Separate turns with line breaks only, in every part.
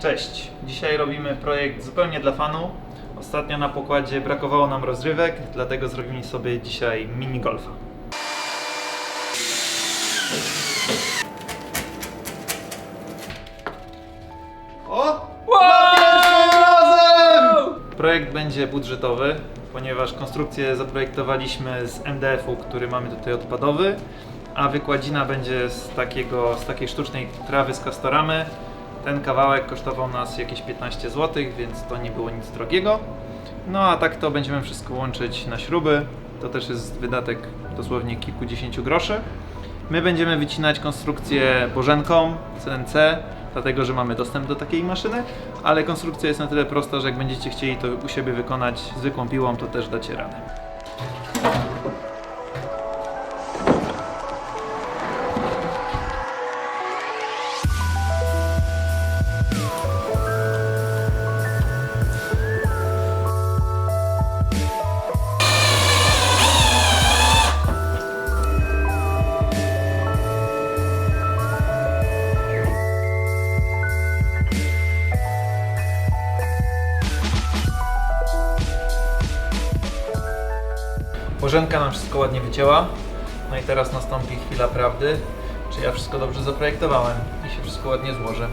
Cześć. Dzisiaj robimy projekt zupełnie dla fanu. Ostatnio na pokładzie brakowało nam rozrywek, dlatego zrobimy sobie dzisiaj mini golfa. O! Projekt będzie budżetowy, ponieważ konstrukcję zaprojektowaliśmy z MDF-u, który mamy tutaj odpadowy, a wykładzina będzie z, takiego, z takiej sztucznej trawy z kastoramy. Ten kawałek kosztował nas jakieś 15 zł, więc to nie było nic drogiego. No a tak to będziemy wszystko łączyć na śruby. To też jest wydatek dosłownie kilkudziesięciu groszy. My będziemy wycinać konstrukcję bożenką CNC, dlatego że mamy dostęp do takiej maszyny, ale konstrukcja jest na tyle prosta, że jak będziecie chcieli to u siebie wykonać zwykłą piłą, to też dacie radę. Bożenka nam wszystko ładnie wycięła. No i teraz nastąpi chwila prawdy, czy ja wszystko dobrze zaprojektowałem i się wszystko ładnie złoży.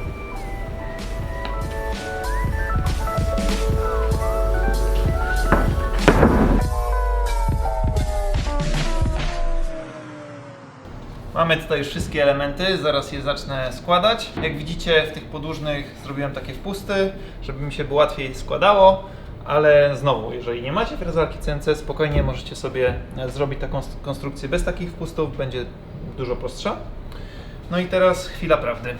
Mamy tutaj już wszystkie elementy, zaraz je zacznę składać. Jak widzicie w tych podłużnych zrobiłem takie wpusty, żeby mi się było łatwiej składało, ale znowu, jeżeli nie macie frezarki CNC, spokojnie możecie sobie e, zrobić taką st- konstrukcję bez takich wpustów, będzie dużo prostsza. No i teraz chwila prawdy.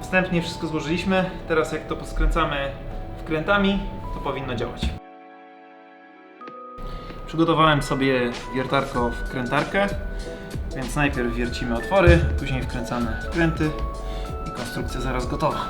Wstępnie wszystko złożyliśmy, teraz jak to poskręcamy wkrętami, to powinno działać. Przygotowałem sobie wiertarko wkrętarkę, więc najpierw wiercimy otwory, później wkręcamy wkręty i konstrukcja zaraz gotowa.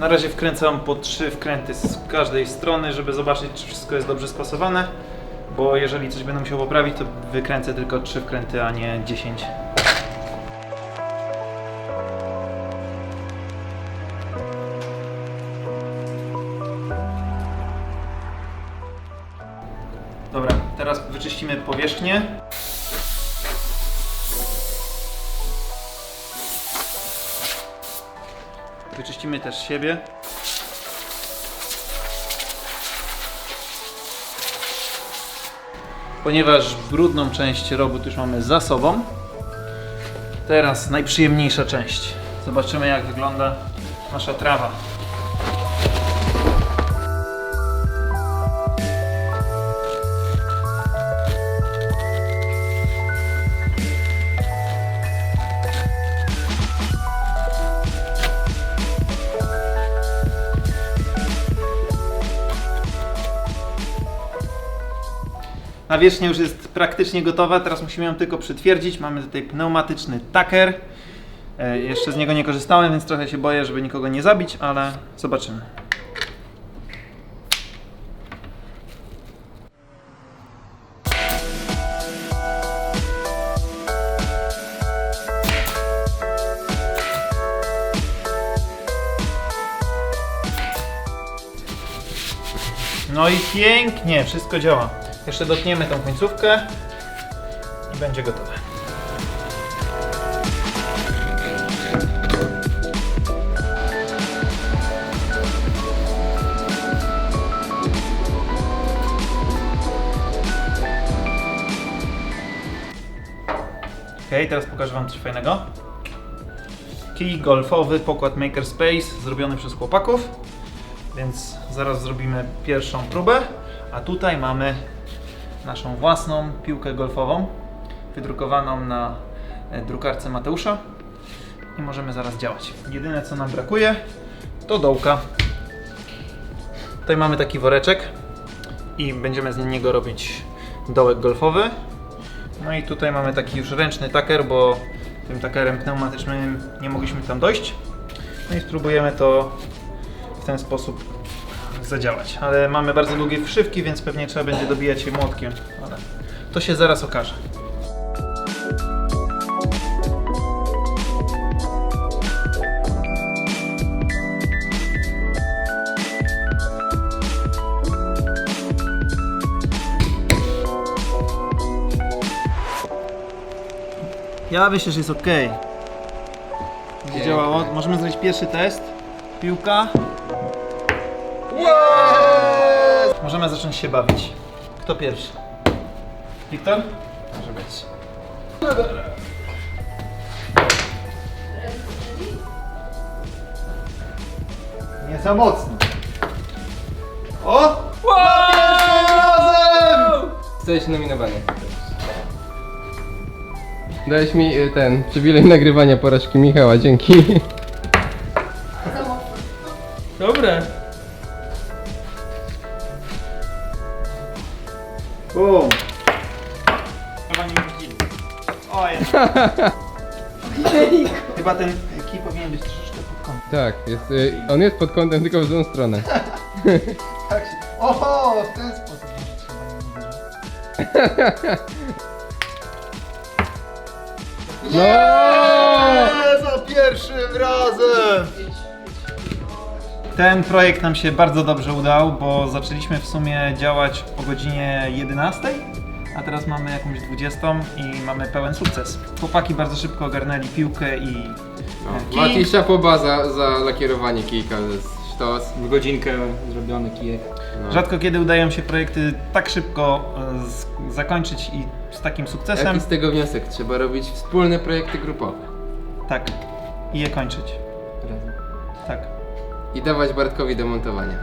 Na razie wkręcam po trzy wkręty z każdej strony, żeby zobaczyć, czy wszystko jest dobrze spasowane. Bo jeżeli coś będę musiał poprawić, to wykręcę tylko trzy wkręty, a nie 10. Dobra, teraz wyczyścimy powierzchnię. Wyczyścimy też siebie. Ponieważ brudną część robót już mamy za sobą, teraz najprzyjemniejsza część. Zobaczymy jak wygląda nasza trawa. Nawierzchnia już jest praktycznie gotowa, teraz musimy ją tylko przytwierdzić. Mamy tutaj pneumatyczny taker. E, Jeszcze z niego nie korzystałem, więc trochę się boję, żeby nikogo nie zabić, ale zobaczymy. No i pięknie, wszystko działa. Jeszcze dotniemy tą końcówkę i będzie gotowe. Ok, teraz pokażę Wam coś fajnego. kij golfowy pokład Makerspace zrobiony przez chłopaków. Więc zaraz zrobimy pierwszą próbę. A tutaj mamy naszą własną piłkę golfową, wydrukowaną na e, drukarce Mateusza. I możemy zaraz działać. Jedyne co nam brakuje to dołka. Tutaj mamy taki woreczek i będziemy z niego robić dołek golfowy. No i tutaj mamy taki już ręczny taker, bo tym takerem pneumatycznym nie mogliśmy tam dojść. No i spróbujemy to w ten sposób zadziałać. Ale mamy bardzo długie wszywki, więc pewnie trzeba będzie dobijać je młotkiem. Ale to się zaraz okaże. Ja myślę, że jest ok. Działało. Możemy zrobić pierwszy test. Piłka. Możemy zacząć się bawić. Kto pierwszy? Wiktor?
Może być.
Nie za mocno. O! Za pierwszym razem!
Zostałeś nominowany. Dałeś mi y, ten przywilej nagrywania porażki Michała, dzięki.
Dobre.
Bum. Chyba nie widzimy. O, jest. Chyba ten kij powinien być troszeczkę pod kątem.
Tak, jest, y, on jest pod kątem tylko w złą stronę.
Tak się... Oho, w ten sposób może trzeba nim uderzyć.
No!
Nie, za pierwszym razem! Ten projekt nam się bardzo dobrze udał, bo zaczęliśmy w sumie działać o godzinie 11, a teraz mamy jakąś 20 i mamy pełen sukces. Chłopaki bardzo szybko ogarnęli piłkę i e, kij.
Mati Szapoba za, za lakierowanie kijka, to jest sztos.
W godzinkę zrobiony kijek.
No.
Rzadko kiedy udają się projekty tak szybko e, z- zakończyć i z takim sukcesem.
Jaki z tego wniosek? Trzeba robić wspólne projekty grupowe.
Tak. I je kończyć. Tak.
I dawać Bartkowi do montowania.